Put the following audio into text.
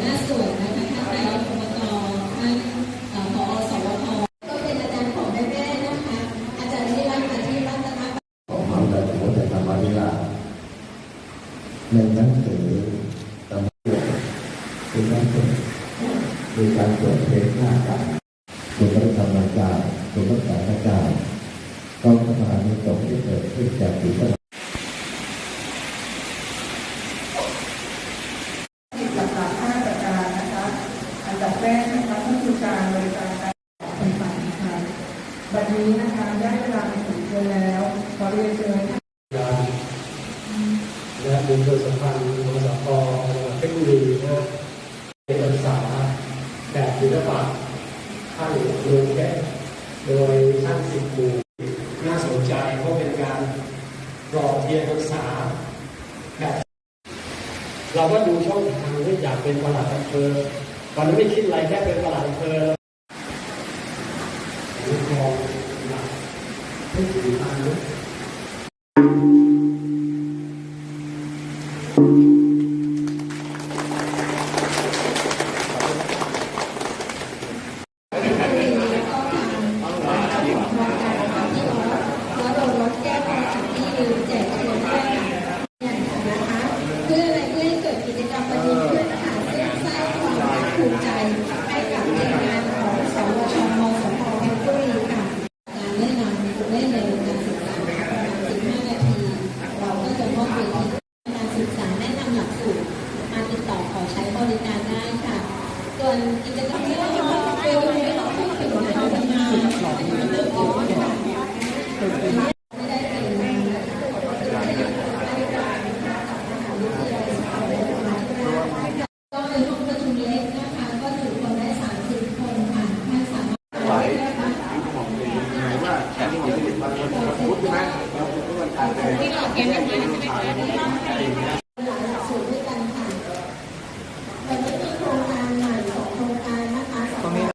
หน้าส่วนนะคะท่านนายกอบตท่านผอสวพก็เป็นอาจารย์ของแม่ๆนะคะ อาจารย์นิรันดร์อาทิรัตนของความแบบหัวใจธรรมนิราในหนังสือตำรวจเป็นการตรวจมีการตรวจเทสหน้ากันคุณรัฐธรรมกาคุณรักษาการกองสมานนิสงที่เกิดขึ้นจากปีพระ ติดหลักๆ5ประการนะคะ อันดับ แรกนะคะก็คือการบริการการต่างๆนะคะบัดนี้นะคะได้เวลาถึงเวลาแล้วขอเรียนเชิญการและบุญโดยสัมพันธ์ของสพจังหวัดเพชรบุรีนะเป็นภาษาแบบศิลปะข้างโรงแกะโดยช่างสิบหมู่น่าสนใจเพราะเป็นการรอเทียนภาษาแบบเราก็ดูช่องทางที่อยากเป็นประหลัดอำเภอ ตอนนั้นไม่คิดอะไรแค่เป็นประหลัดเภอหรือครองหนักไม่ถึงพันนะแล้วโดนรถแก้ปัญหาที่ลืมแจกเงินด้วยนะคะเพื่ออะเพื่อ ให้กับทีมงานของสวชมสพเพชรบุรีค่ะการแนะนำเล่นในโรงการศึกษาประมาณ15นาทีเราก็จะมอบเวทีการศึกษาแนะนำหลักสูตรมาติดต่อขอใช้บริการได้ค่ะ ส่วนกิจกรรมที่เราจะไปดูไม่ต้องพูดถึงการทำงานไม่ได้เป็นก็ในห้องประชุมเล็กนะคะ ก็ถือคนได้สามสิบคนค่ะท่านสามารถไหว ที่หลอกแกนกันมาใช่ไหมคะ